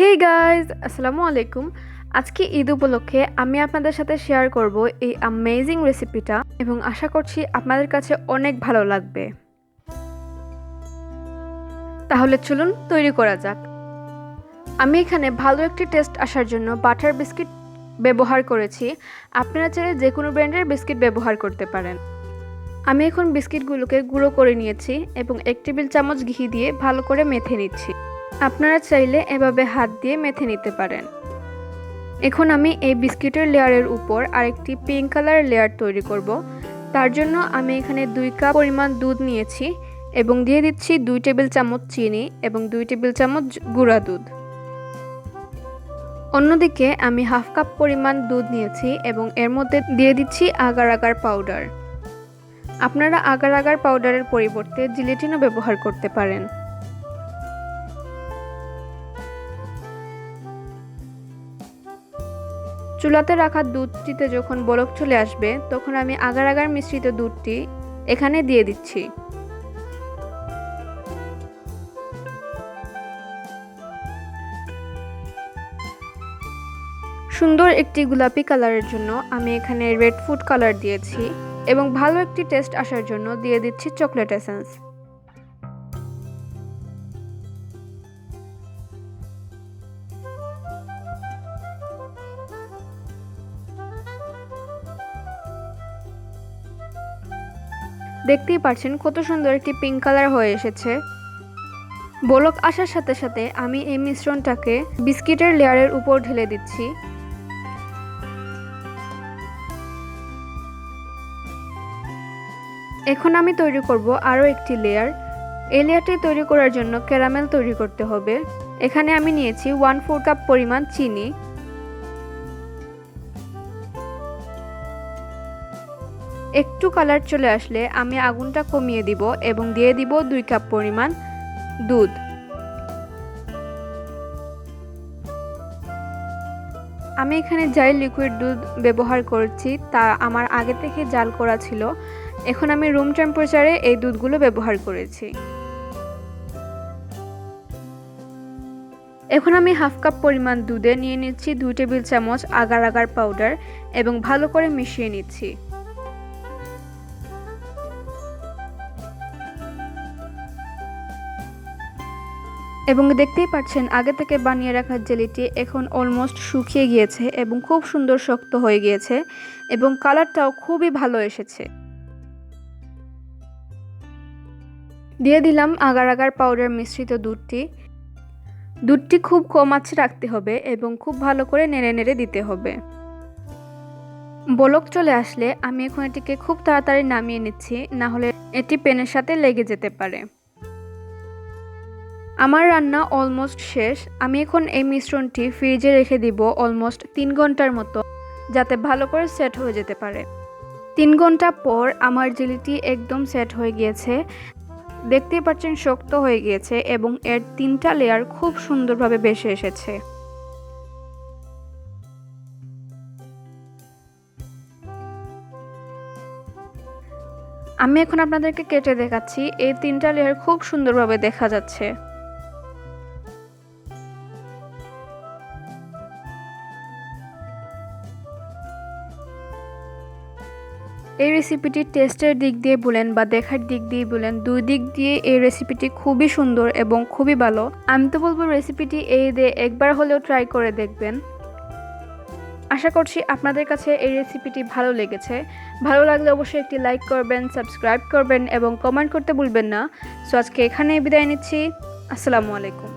Hey guys আসসালামু আলাইকুম। আজকে ঈদ উপলক্ষে আমি আপনাদের সাথে শেয়ার করব এই অ্যামেজিং রেসিপিটা এবং আশা করছি আপনাদের কাছে অনেক ভালো লাগবে। তাহলে চলুন তৈরি করা যাক। আমি এখানে ভালো একটি টেস্ট আসার জন্য বাটার বিস্কিট ব্যবহার করেছি। আপনারা চাইলে যে কোনো ব্র্যান্ডের বিস্কিট ব্যবহার করতে পারেন। আমি এখন বিস্কিটগুলোকে গুঁড়ো করে নিয়েছি এবং এক টেবিল চামচ ঘি দিয়ে ভালো করে মেথে নিচ্ছি। আপনারা চাইলে এভাবে হাত দিয়ে মেথে নিতে পারেন। এখন আমি এই বিস্কিটের লেয়ারের উপর আরেকটি পিঙ্ক কালারের লেয়ার তৈরি করব। তার জন্য আমি এখানে দুই কাপ পরিমাণ দুধ নিয়েছি এবং দিয়ে দিচ্ছি দুই টেবিল চামচ চিনি এবং দুই টেবিল চামচ গুঁড়া দুধ। অন্যদিকে আমি হাফ কাপ পরিমাণ দুধ নিয়েছি এবং এর মধ্যে দিয়ে দিচ্ছি আগার আগার পাউডার। আপনারা আগার আগার পাউডারের পরিবর্তে জিলেটিনও ব্যবহার করতে পারেন। চুলাতে রাখা দুধটিতে যখন বরফ চলে আসবে, তখন আমি আগার আগার মিশ্রিত দুধটি এখানে দিয়ে দিচ্ছি। সুন্দর একটি গোলাপি কালারের জন্য আমি এখানে রেড ফুড কালার দিয়েছি এবং ভালো একটি টেস্ট আসার জন্য দিয়ে দিচ্ছি চকলেট এসেন্স। দেখতেই পাচ্ছেন কত সুন্দর একটি পিঙ্ক কালার হয়ে এসেছে। বলক আসার সাথে সাথে আমি এই মিশ্রণটাকে বিস্কিটের লেয়ারের উপর ঢেলে দিচ্ছি। এখন আমি তৈরি করব আরও একটি লেয়ার এই লেয়ারটি তৈরি করার জন্য ক্যারামেল তৈরি করতে হবে। এখানে আমি নিয়েছি ওয়ান ফোর কাপ পরিমাণ চিনি। একটু কালার চলে আসলে আমি আগুনটা কমিয়ে দিব এবং দিয়ে দিব দুই কাপ পরিমাণ দুধ। আমি এখানে যাই লিকুইড দুধ ব্যবহার করছি তা আমার আগে থেকে জাল করা ছিল। এখন আমি রুম টেম্পারেচারে এই দুধগুলো ব্যবহার করেছি। এখন আমি হাফ কাপ পরিমাণ দুধে নিয়ে নিচ্ছি দুই টেবিল চামচ আগার আগার পাউডার এবং ভালো করে মিশিয়ে নিচ্ছি। এবং দেখতেই পাচ্ছেন, আগে থেকে বানিয়ে রাখা জেলিটি এখন অলমোস্ট শুকিয়ে গিয়েছে এবং খুব সুন্দর শক্ত হয়ে গিয়েছে এবং কালারটাও খুবই ভালো এসেছে। দিয়ে দিলাম আগার আগার পাউডার মিশ্রিত দুধটি। দুধটি খুব কম আঁচে রাখতে হবে এবং খুব ভালো করে নেড়ে নেড়ে দিতে হবে। বলক চলে আসলে আমি এখন এটিকে খুব তাড়াতাড়ি নামিয়ে নিচ্ছি, না হলে এটি পেনের সাথে লেগে যেতে পারে। আমার রান্না অলমোস্ট শেষ। আমি এখন এই মিশ্রণটি ফ্রিজে রেখে দিব অলমোস্ট তিন ঘণ্টার মতো, যাতে ভালো করে সেট হয়ে যেতে পারে। তিন ঘণ্টা পর আমার জেলিটি একদম সেট হয়ে গিয়েছে। দেখতেই পাচ্ছেন শক্ত হয়ে গিয়েছে এবং এর তিনটা লেয়ার খুব সুন্দরভাবে বেসে এসেছে। আমি এখন আপনাদেরকে কেটে দেখাচ্ছি। এই তিনটা লেয়ার খুব সুন্দরভাবে দেখা যাচ্ছে। এই রেসিপিটি টেস্টের দিক দিয়ে বলেন বা দেখার দিক দিয়ে বলেন, দুই দিক দিয়ে এই রেসিপিটি খুবই সুন্দর এবং খুবই ভালো। আমি তো বলব রেসিপিটি এই দিয়ে একবার হলেও ট্রাই করে দেখবেন। আশা করছি আপনাদের কাছে এই রেসিপিটি ভালো লেগেছে। ভালো লাগলে অবশ্যই একটি লাইক করবেন সাবস্ক্রাইব করবেন এবং কমেন্ট করতে ভুলবেন না। সো আজকে এখানেই বিদায় নিচ্ছি। আসসালামু আলাইকুম।